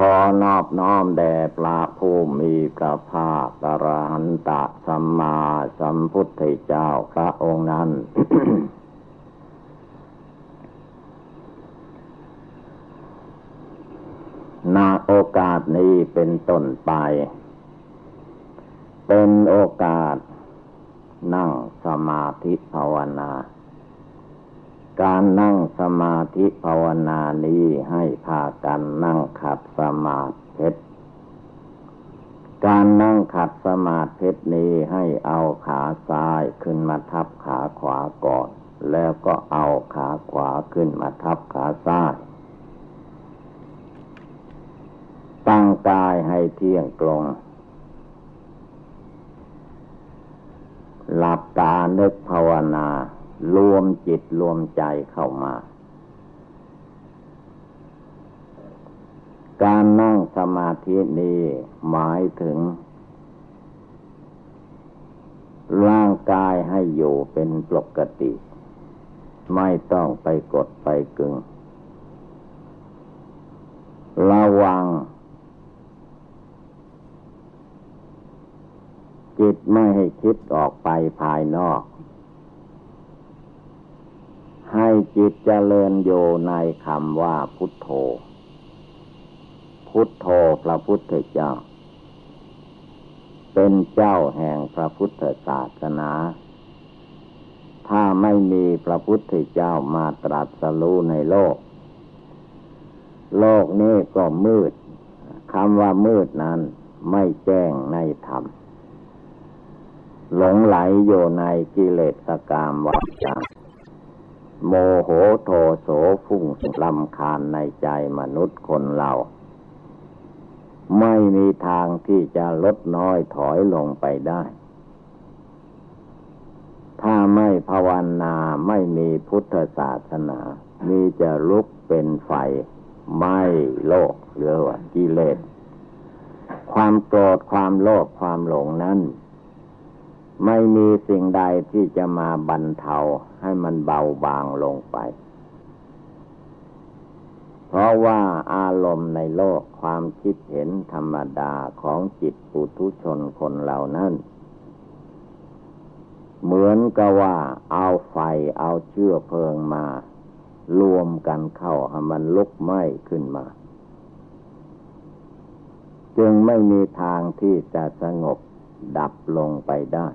ขอนอบน้อมแด่พระผู้มีพระภาคอรหันตะสัมมาสัมพุทธเจ้าพระองค์นั้น นาโอกาสนี้เป็นต้นไป เป็นโอกาสนั่งสมาธิภาวนา การนั่งสมาธิภาวนานี้ให้พากันนั่งขัดสมาธิการนั่งขัดสมาธินี้ให้เอาขาซ้ายขึ้นมาทับขาขวาก่อน แล้วก็เอาขาขวาขึ้นมาทับขาซ้ายตั้งกายให้เที่ยงตรง หลับตานึกภาวนา รวมจิตรวมใจเข้ามา การนั่งสมาธินี้หมายถึง ร่างกายให้อยู่เป็นปกติ ไม่ต้องไปกดไปกึงระวังจิตไม่ให้คิดออกไปภายนอก ให้จิตเจริญโยในคำว่าพุทโธ พุทโธพระพุทธเจ้า เป็นเจ้าแห่งพระพุทธศาสนา ถ้าไม่มีพระพุทธเจ้ามาตรัสรู้ในโลก โลกนี้ก็มืดคำว่ามืดนั้นไม่แจ้งในธรรม หลงไหลอยู่ในกิเลสกามวาจา โมโหโทโสฟุ้งลำคาญในใจมนุษย์คนเรา ไม่มีทางที่จะลดน้อยถอยลงไปได้ ถ้าไม่ภาวนาไม่มีพุทธศาสนา มีจะลุกเป็นไฟไม้โลกหรือว่ากิเลสความโกรธความโลภความหลงนั้น ไม่มีสิ่งใดที่จะมาบรรเทาให้มันเบาบางลงไป เพราะว่าอารมณ์ในโลกความคิดเห็นธรรมดาของจิตปุถุชนคนเหล่านั้น เหมือนกับว่าเอาไฟเอาเชื้อเพลิงมา รวมกันเข้าให้มันลุกไหม้ขึ้นมา จึงไม่มีทางที่จะสงบดับลงไปได้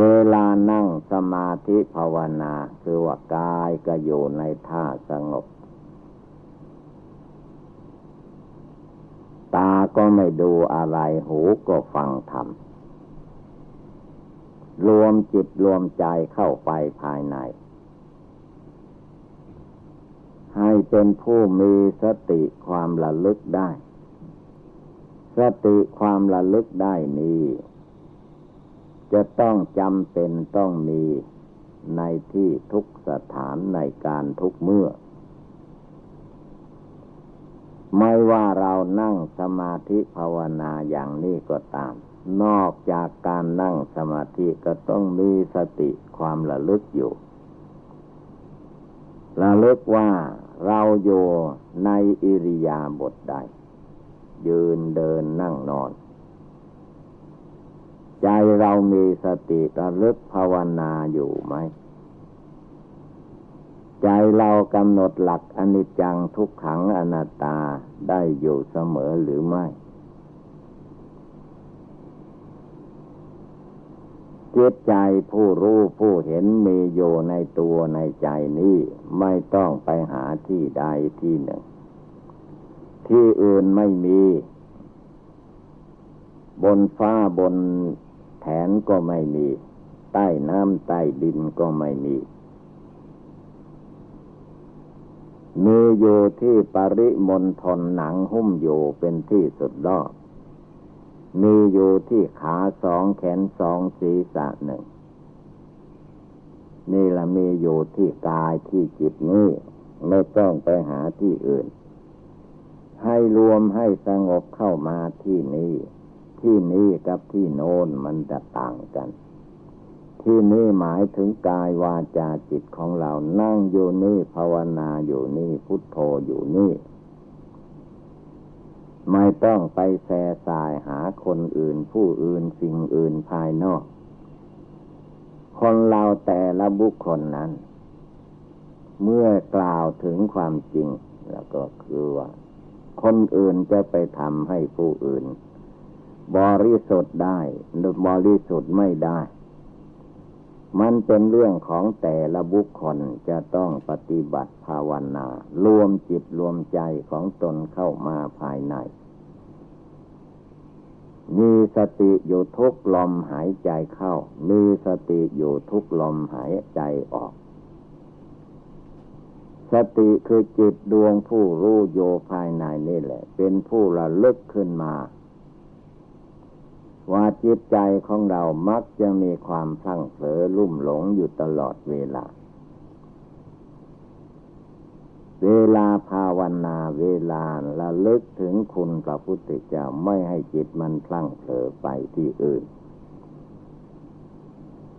เวลานั่งสมาธิภาวนา คือว่ากายก็อยู่ในท่าสงบ ตาก็ไม่ดูอะไรหูก็ฟังธรรม รวมจิตรวมใจเข้าไปภายใน ให้เป็นผู้มีสติความระลึกได้ สติความระลึกได้นี้ จะต้องจำเป็นต้องมีในที่ทุกสถานในการทุกเมื่อ ไม่ว่าเรานั่งสมาธิภาวนาอย่างนี้ก็ตาม นอกจากการนั่งสมาธิก็ต้องมีสติความระลึกอยู่ ระลึกว่าเราอยู่ในอิริยาบถใด ยืนเดินนั่งนอน ใจเรามีสติระลึกภาวนาอยู่ไหม ใจเรากำหนดหลักอนิจจังทุกขังอนัตตาได้อยู่เสมอหรือไม่จิตใจผู้รู้ผู้เห็นมีอยู่ในตัวในใจนี้ไม่ต้องไปหาที่ใดที่หนึ่ง ที่อื่นไม่มี บนฟ้าบน นก็ไม่มี ใต้น้ำใต้ดินก็ไม่มีมีอยู่ที่ปริมณฑลหนังหุ้มอยู่เป็นที่สุดรอดมีอยู่ที่ขาสองแขนสองศีรษะหนึ่ง นี่ละมีอยู่ที่กายที่จิตนี้ไม่ต้องไปหาที่อื่น ให้รวมให้สงบเข้ามาที่นี้ ที่นี้กับที่โน้นมันจะต่างกัน ที่นี้หมายถึงกายวาจาจิตของเรานั่งอยู่นี่ภาวนาอยู่นี่พุทโธอยู่นี่ ไม่ต้องไปแสสายหาคนอื่นผู้อื่นสิ่งอื่นภายนอก คนเราแต่ละบุคคลนั้น เมื่อกล่าวถึงความจริง แล้วก็คือว่า คนอื่นจะไปทำให้ผู้อื่น บริสุทธิ์ได้หรือบริสุทธิ์ไม่ได้ มันเป็นเรื่องของแต่ละบุคคลจะต้องปฏิบัติภาวนา รวมจิตรวมใจของตนเข้ามาภายใน มีสติอยู่ทุกลมหายใจเข้า มีสติอยู่ทุกลมหายใจออกสติคือจิตดวงผู้รู้โยภายในนี่แหละ เป็นผู้ระลึกขึ้นมา ว่าจิตใจของเรามักจะมีความพลั้งเผลอลุ่มหลงอยู่ตลอดเวลา เวลาภาวนาเวลาระลึกถึงคุณพระพุทธเจ้าไม่ให้จิตมันพลั้งเผลอไปที่อื่น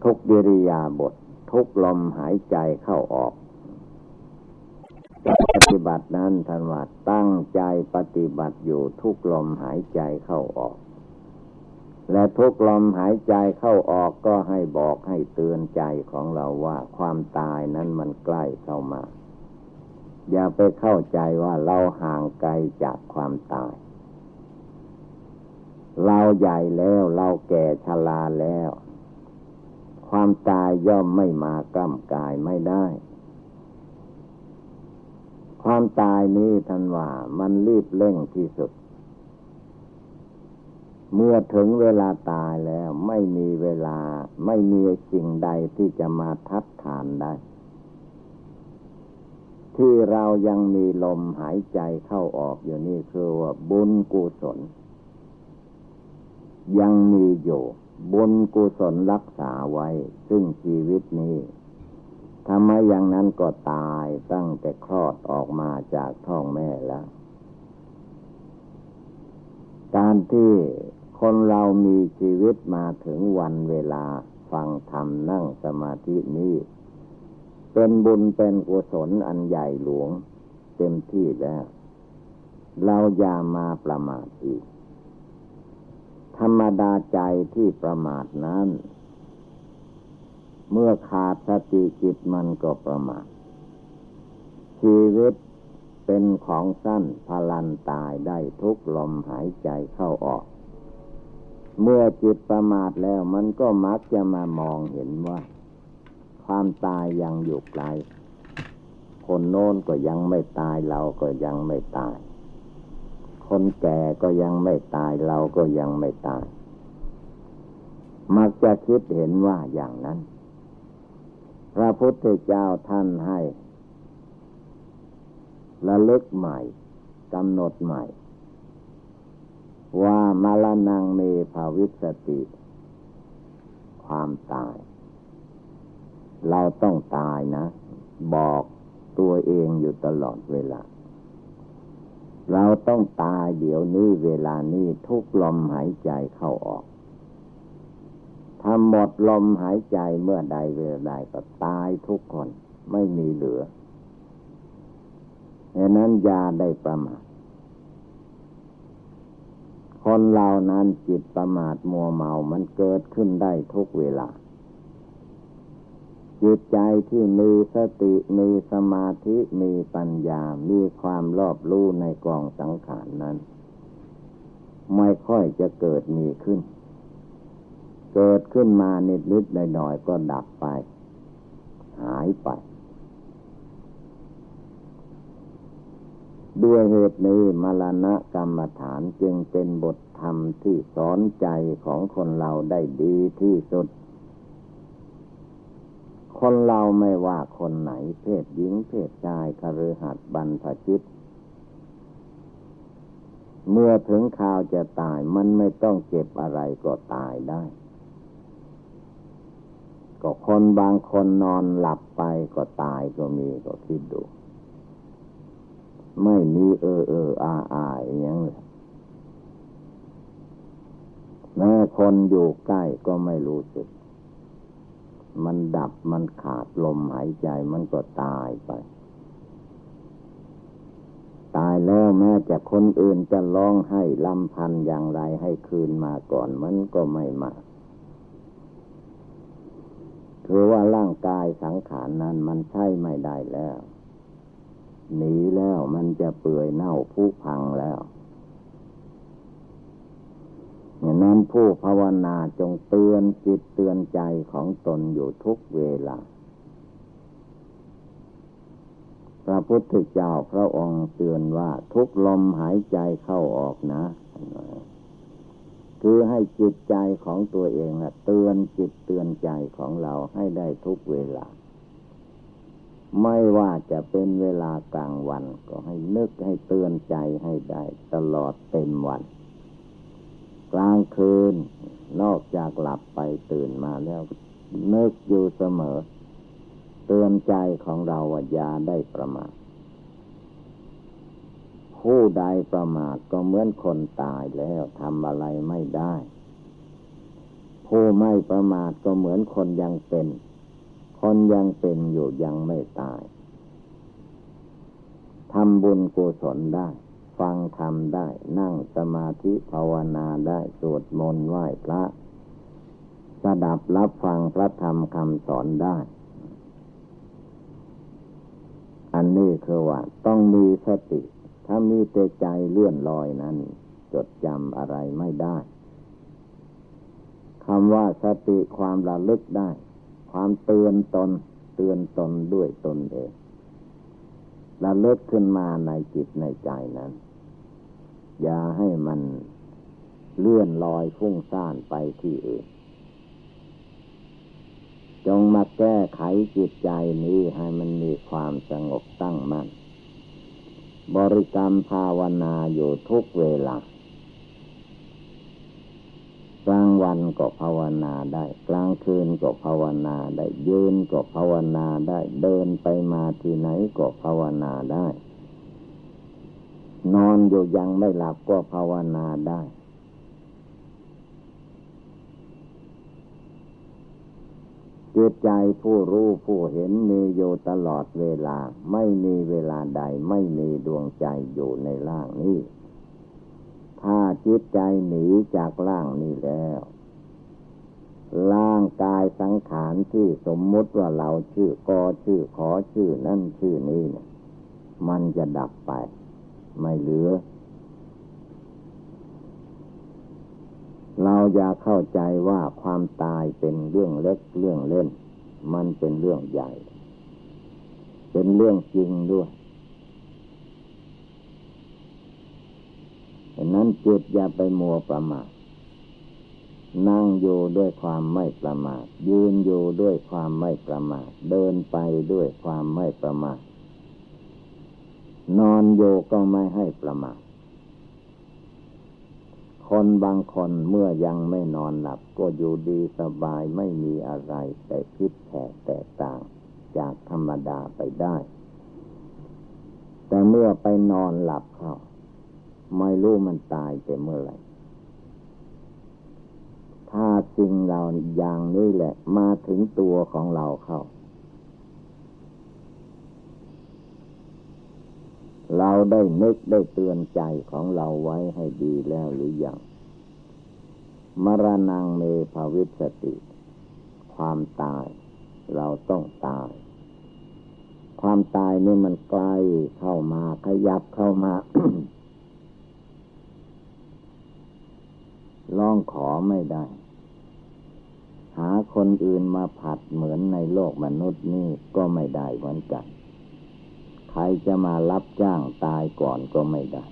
ทุกดิริยาบททุกลมหายใจเข้าออกปฏิบัตินั้นท่านว่าตั้งใจปฏิบัติอยู่ทุกลมหายใจเข้าออก และทุกลมหายใจเข้าออกก็ให้บอกให้เตือนใจของเราว่าความตายนั้นมันใกล้เข้ามา อย่าไปเข้าใจว่าเราห่างไกลจากความตาย เราใหญ่แล้วเราแก่ชราแล้ว ความตายย่อมไม่มากล้ำกายไม่ได้ ความตายนี้ท่านว่ามันรีบเร่งที่สุด เมื่อถึงเวลาตายแล้วไม่มีเวลาไม่มีสิ่งใดที่จะมาทัดทานได้ ที่เรายังมีลมหายใจเข้าออกอยู่นี่คือว่าบุญกุศล ยังมีอยู่ บุญกุศลรักษาไว้ ซึ่งชีวิตนี้ทำไมอย่างนั้นก็ตายตั้งแต่คลอดออกมาจากท้องแม่แล้ว การที่ คนเรามีชีวิตมาถึงวันเวลาฟังธรรมนั่งสมาธินี้ เป็นบุญเป็นกุศลอันใหญ่หลวง เต็มที่แล้ว เราอย่ามาประมาทอีก ธรรมดาใจที่ประมาทนั้น เมื่อขาดสติจิตมันก็ประมาท ชีวิตเป็นของสั้นพลันตายได้ทุกลมหายใจเข้าออก เมื่อจิตประมาทแล้วมันก็มักจะมามองเห็นว่า ความตายยังอยู่ไกล คนโน้นก็ยังไม่ตายเราก็ยังไม่ตาย คนแก่ก็ยังไม่ตายเราก็ยังไม่ตาย มักจะคิดเห็นว่าอย่างนั้น พระพุทธเจ้าท่านให้ระลึกใหม่กำหนดใหม่ ว่ามาลนังเมภาวิสติ ความตาย เราต้องตายนะ บอกตัวเองอยู่ตลอดเวลา เราต้องตายเดี๋ยวนี้เวลานี้ทุกลมหายใจเข้าออกถ้าหมดลมหายใจเมื่อใดเวลาใดก็ตายทุกคนไม่มีเหลือดังนั้นยาได้ประมาท คนเรานั้นจิตประมาทมัวเมามันเกิดขึ้นได้ทุกเวลา จิตใจที่มีสติมีสมาธิมีปัญญา มีความรอบรู้ในกองสังขารนั้น ไม่ค่อยจะเกิดมีขึ้น เกิดขึ้นมานิดนิดหน่อยหน่อยก็ดับไป หายไป ด้วยเหตุนี้มรณะกรรมฐานจึงเป็นบทธรรมที่สอนใจของคนเราได้ดีที่สุด คนเราไม่ว่าคนไหนเพศหญิงเพศชายคฤหัสถ์บรรพชิต เมื่อถึงข่าวจะตายมันไม่ต้องเจ็บอะไรก็ตายได้ก็คนบางคนนอนหลับไปก็ตายก็มีก็คิดดู ไม่มีเออเอออาอาอย่างเลยแม้คนอยู่ใกล้ก็ไม่รู้สึก มันดับมันขาดลมหายใจมันก็ตายไป ตายแล้วแม้จะคนอื่นจะร้องให้ลำพันอย่างไรให้คืนมาก่อนมันก็ไม่มาคือว่าร่างกายสังขารนั้นมันใช่ไม่ได้แล้ว หนีแล้วมันจะเปื่อยเน่าผุพังแล้วอย่างนั้นผู้ภาวนาจงเตือนจิตเตือนใจของตนอยู่ทุกเวลา พระพุทธเจ้าพระองค์เตือนว่าทุกลมหายใจเข้าออกนะ คือให้จิตใจของตัวเองนะเตือนจิตเตือนใจของเราให้ได้ทุกเวลา ไม่ว่าจะเป็นเวลากลางวัน ก็ให้นึกให้เตือนใจให้ได้ตลอดเต็มวัน กลางคืน นอกจากหลับไปตื่นมาแล้ว นึกอยู่เสมอ เตือนใจของเราว่าอย่าได้ประมาทผู้ใดประมาทก็เหมือนคนตายแล้วทำอะไรไม่ได้ ผู้ไม่ประมาทก็เหมือนคนยังเป็น คนยังเป็นอยู่ยังไม่ตายทำบุญกุศลได้ ฟังธรรมได้ นั่งสมาธิภาวนาได้สวดมนต์ไหว้พระสดับรับฟังพระธรรมคำสอนได้ อันนี้คือว่า ต้องมีสติ ถ้ามีแต่ใจเลื่อนลอยนั้น จดจำอะไรไม่ได้คำว่าสติความระลึกได้ ความเตือนตน เตือนตนด้วยตนเองระลึกขึ้นมาในจิตในใจนั้น อย่าให้มันเลื่อนลอยฟุ้งซ่านไปที่อื่น จงมาแก้ไขจิตใจนี้ให้มันมีความสงบตั้งมัน่น บริกรรมภาวนาอยู่ทุกเวลา กลางวันก็ภาวนาได้ กลางคืนก็ภาวนาได้ ยืนก็ภาวนาได้ เดินไปมาที่ไหนก็ภาวนาได้ นอนอยู่ยังไม่หลับก็ภาวนาได้ จิตใจผู้รู้ผู้เห็นมีอยู่ตลอดเวลา ไม่มีเวลาใด ไม่มีดวงใจอยู่ในร่างนี้ ถ้าจิตใจหนีจากร่างนี้แล้ว ร่างกายสังขารที่สมมุติว่าเราชื่อกอชื่อขอชื่อนั่นชื่อนี้เนี่ยมันจะดับไป ไม่เหลือ เราอย่าเข้าใจว่าความตายเป็นเรื่องเล็กเรื่องเล่น มันเป็นเรื่องใหญ่ เป็นเรื่องจริงด้วย ดังนั้นจิตอย่าไปมัวประมาทนั่งอยู่ด้วยความไม่ประมาท ยืนอยู่ด้วยความไม่ประมาท เดินไปด้วยความไม่ประมาท นอนโยก็ไม่ให้ประมาท คนบางคนเมื่อยังไม่นอนหลับ ก็อยู่ดีสบายไม่มีอะไรแต่คิดแผกแตกต่าง จากธรรมดาไปได้ แต่เมื่อไปนอนหลับเข้า ไม่รู้มันตายแต่เมื่อไหร่ถ้าสิ่งเราอย่างนี้แหละ มาถึงตัวของเราเข้า เราได้นึกได้เตือนใจของเราไว้ให้ดีแล้วหรือยัง มรณงเมภาวิสติ ความตาย เราต้องตาย ความตายนี่มันใกล้เข้ามาขยับเข้ามา ลองขอไม่ได้ หาคนอื่นมาผัดเหมือนในโลกมนุษย์นี่ก็ไม่ได้เหมือนกัน ใครจะมารับจ้างตายก่อนก็ไม่ได้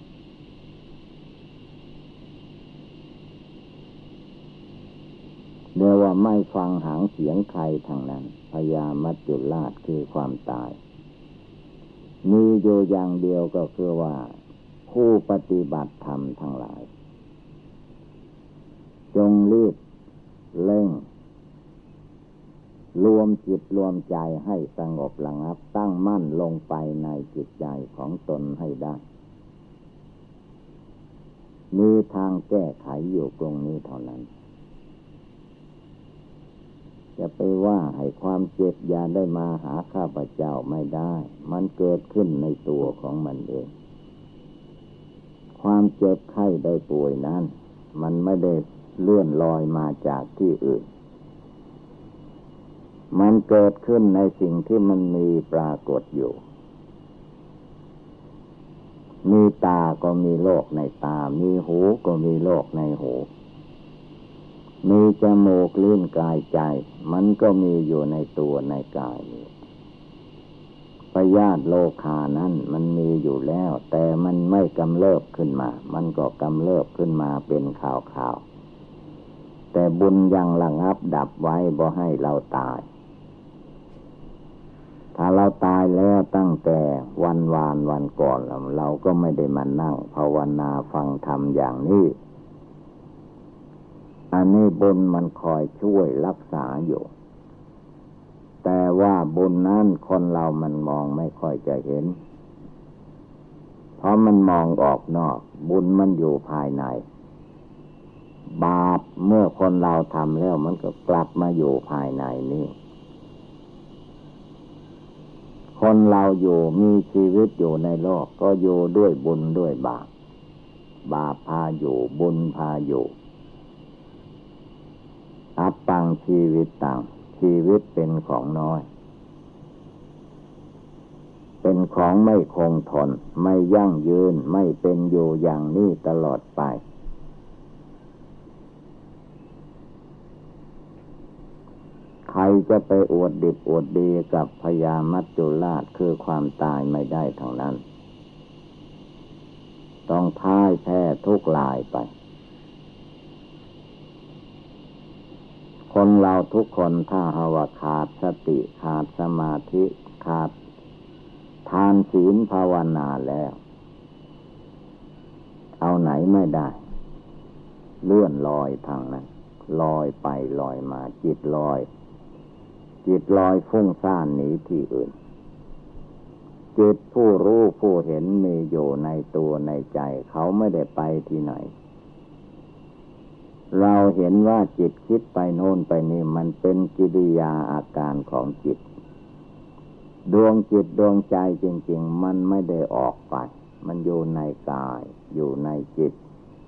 เรียกว่าไม่ฟังหางเสียงใครทางนั้นพยามัจจุราชคือความตาย มีอยู่อย่างเดียวก็คือว่า ผู้ปฏิบัติธรรมทั้งหลาย จงรีบเร่ง รวมจิตรวมใจให้สงบระงับ ตั้งมั่นลงไปในจิตใจของตนให้ได้ มีทางแก้ไขอยู่ตรงนี้เท่านั้น จะไปว่าให้ความเจ็บยาได้มาหาข้าพเจ้าไม่ได้ มันเกิดขึ้นในตัวของมันเอง ความเจ็บไข้ได้ป่วยนั้นมันไม่ได้ เลื่อนลอยมาจากที่อื่น มันเกิดขึ้นในสิ่งที่มันมีปรากฏอยู่ มีตาก็มีโลกในตา มีหูก็มีโลกในหู มีจมูกลิ้นกายใจ มันก็มีอยู่ในตัวในกายนี้พยาธิโลคานั้นมันมีอยู่แล้ว แต่มันไม่กำเริบขึ้นมา มันก็กำเริบขึ้นมาเป็นข่าวข่าว แต่บุญยังระงับดับไว้บ่ให้เราตาย ถ้าเราตายแล้วตั้งแต่วันวานวันก่อนเราก็ไม่ได้มานั่ง ภาวนาฟังธรรมอย่างนี้ อันนี้บุญมันคอยช่วยรักษาอยู่ แต่ว่าบุญนั้นคนเรามันมองไม่ค่อยจะเห็น เพราะมันมองออกนอก บุญมันอยู่ภายใน บาปเมื่อคนเราทำแล้วมันก็กลับมาอยู่ภายในนี่คนเราอยู่มีชีวิตอยู่ในโลก ก็อยู่ด้วยบุญด้วยบาป บาปพาอยู่บุญพาอยู่อัปปังชีวิตต่าง ชีวิตเป็นของน้อย เป็นของไม่คงทน ไม่ยั่งยืนไม่เป็นอยู่อย่างนี้ตลอดไป ใครจะไปอวดดิบอวดดีกับพญามัจจุราชคือความตายไม่ได้ทั้งนั้น ต้องพ่ายแพ้ทุกลายไป คนเราทุกคนถ้าหาวาขาดสติขาดสมาธิขาดทานศีลภาวนาแล้ว เอาไหนไม่ได้ เลื่อนลอยทางนั้นลอยไปลอยมาจิตลอย จิตลอยฟุ้งซ่านหนีที่อื่น จิตผู้รู้ผู้เห็นมีอยู่ในตัวในใจ เขาไม่ได้ไปที่ไหน เราเห็นว่าจิตคิดไปโน่นไปนี่มันเป็นกิริยาอาการของจิต ดวงจิตดวงใจจริง ๆ มันไม่ได้ออกไป มันอยู่ในกาย อยู่ในจิต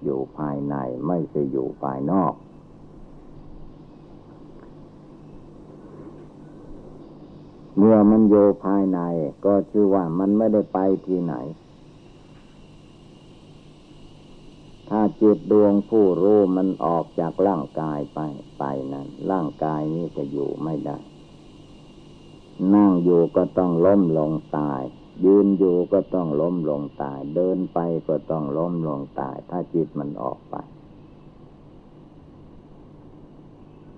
อยู่ภายในไม่ใช่อยู่ภายนอก เมื่อมันอยู่ภายใน ก็ชื่อว่ามันไม่ได้ไปที่ไหน ถ้าจิตดวงผู้รู้มันออกจากร่างกายไปไปนั้น ร่างกายนี้จะอยู่ไม่ได้ นั่งอยู่ก็ต้องล้มลงตาย ยืนอยู่ก็ต้องล้มลงตาย เดินไปก็ต้องล้มลงตาย ถ้าจิตมันออกไป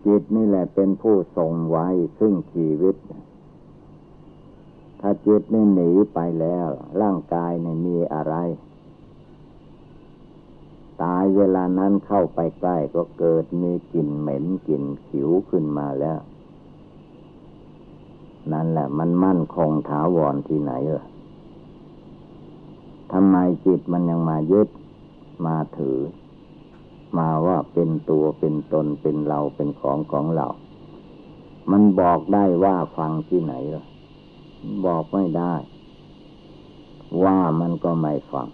จิตนี่แหละเป็นผู้ทรงไว้ซึ่งชีวิต ถ้าจิตนี่หนีไปแล้ว ร่างกายนี่มีอะไร ตายเวลานั้นเข้าไปใกล้ก็เกิดมีกลิ่นเหม็นกลิ่นขิวขึ้นมาแล้ว นั่นแหละ มันมั่นคงถาวรที่ไหนเออทำไมจิตมันยังมายึดมาถือ มาว่าเป็นตัวเป็นตนเป็นเราเป็นของของเรา มันบอกได้ว่าฟังที่ไหนเหรอ บอกไม่ได้ ว่ามันก็ไม่ฟัง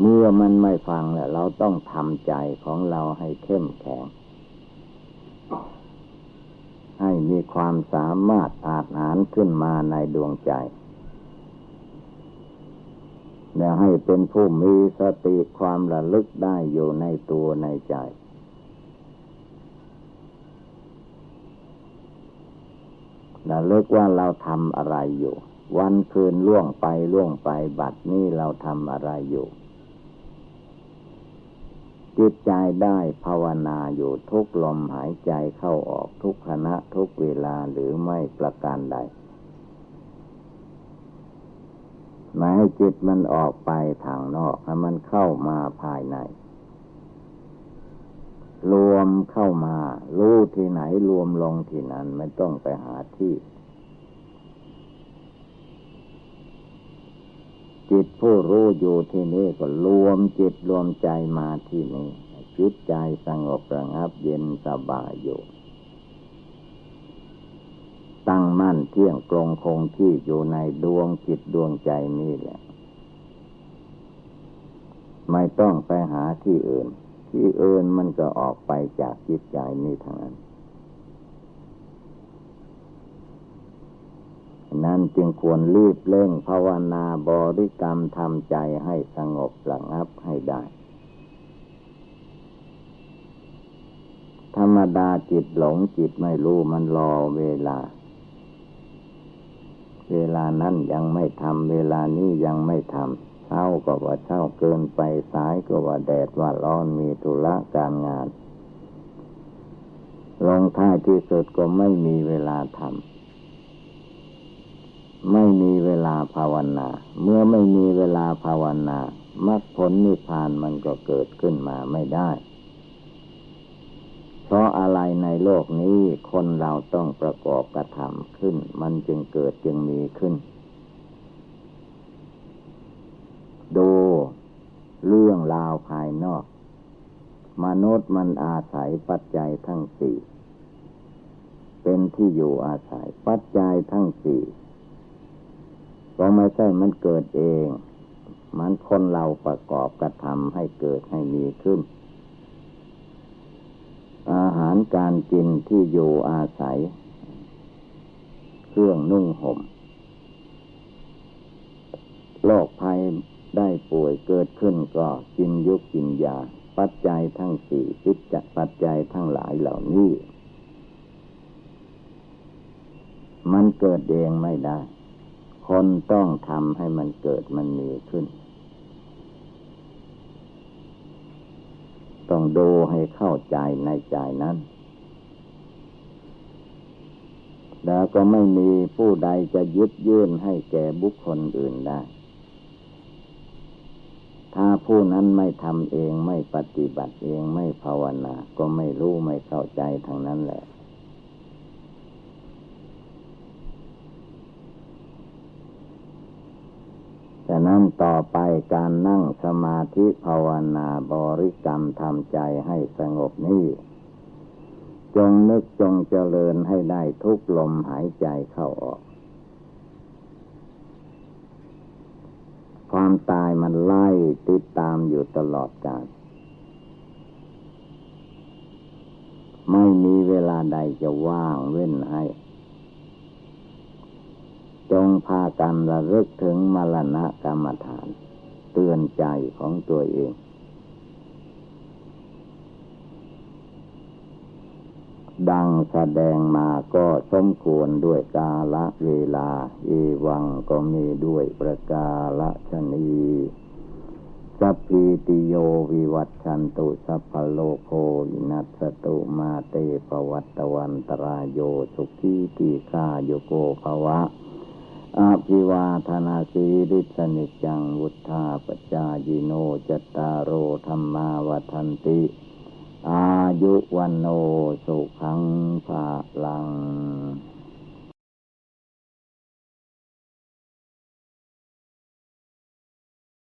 เมื่อมันไม่ฟังเนี่ยเราต้องทำใจของเราให้เข้มแข็ง ให้มีความสามารถอาจหารขึ้นมาในดวงใจ แล้วให้เป็นผู้มีสติความระลึกได้อยู่ในตัวในใจ ระลึกว่าเราทำอะไรอยู่ วันคืนล่วงไปล่วงไปบัดนี้เราทำอะไรอยู่ จิตใจได้ภาวนาอยู่ทุกลมหายใจเข้าออกทุกขณะทุกเวลาหรือไม่ประการใดหมายให้จิตมันออกไปทางนอกให้มันเข้ามาภายใน รวมเข้ามา รู้ที่ไหนรวมลงที่นั้นไม่ต้องไปหาที่ จิตผู้รู้อยู่ที่นี่ก็รวมจิตรวมใจมาที่นี่จิตใจสงบระงับเย็นสบายอยู่ ตั้งมั่นเที่ยงตรงคงที่อยู่ในดวงจิตดวงใจนี่แหละ ไม่ต้องไปหาที่อื่น ที่อื่นมันก็ออกไปจากจิตใจนี่ทั้งนั้น นั้นจึงควรรีบเร่งภาวนาบริกรรมทำใจให้สงบระงับให้ได้ ธรรมดาจิตหลงจิตไม่รู้มันรอเวลา เวลานั้นยังไม่ทำเวลานี้ยังไม่ทำเช้า ก็ว่าเช้าเกินไปสายก็ว่าแดดว่าร้อนมีธุระการงาน ลงท้ายที่สุดก็ไม่มีเวลาทำไม่มีเวลาภาวนา เมื่อไม่มีเวลาภาวนามรรคผลนิพพานมันก็เกิดขึ้นมาไม่ได้ เพราะอะไรในโลกนี้คนเราต้องประกอบกระทำขึ้น มันจึงเกิดจึงมีขึ้น ดูเรื่องราวภายนอก มนุษย์มันอาศัยปัจจัยทั้งสี่เป็นที่อยู่อาศัย ปัจจัยทั้งสี่ก็ไม่ใช่มันเกิดเอง มันคนเราประกอบกระทำให้เกิดให้มีขึ้น อาหารการกินที่อยู่อาศัย เครื่องนุ่งห่มโรคภัย ได้ป่วยเกิดขึ้นก็กินยุกกินยา ปัจจัยทั้งสี่พิจักปัจจัยทั้งหลายเหล่านี้ มันเกิดเองไม่ได้ คนต้องทำให้มันเกิดมันมีขึ้น ต้องดูให้เข้าใจในใจนั้นแล้วก็ไม่มีผู้ใดจะยึดยื่นให้แก่บุคคลอื่นได้ ผู้นั้นไม่ทำเองไม่ปฏิบัติเองไม่ภาวนา ก็ไม่รู้ไม่เข้าใจทางนั้นแหละ ฉะนั้นต่อไปการนั่งสมาธิภาวนาบริกรรมทำใจให้สงบนี้จงนึกจงเจริญให้ได้ทุกลมหายใจเข้าออก ความตายมันไล่ติดตามอยู่ตลอดกาลไม่มีเวลาใดจะว่างเว้นให้ จงพากันระลึกถึงมรณะกรรมฐาน เตือนใจของตัวเอง ดังแสดงมาก็สมควรด้วยกาละเวลา เอวังก็มีด้วยประกาละชนีสัพพิติโยวิวัตชันตุสัพพโลโควินัสตุมาเตปวัตตวันตรายโยสุขีติคาโยโกภวะอาภิวาธนาสีริสนิจังวุธาปจายิโนจตารโอธรรมาวันติ อายุวันโนสุขังภาลัง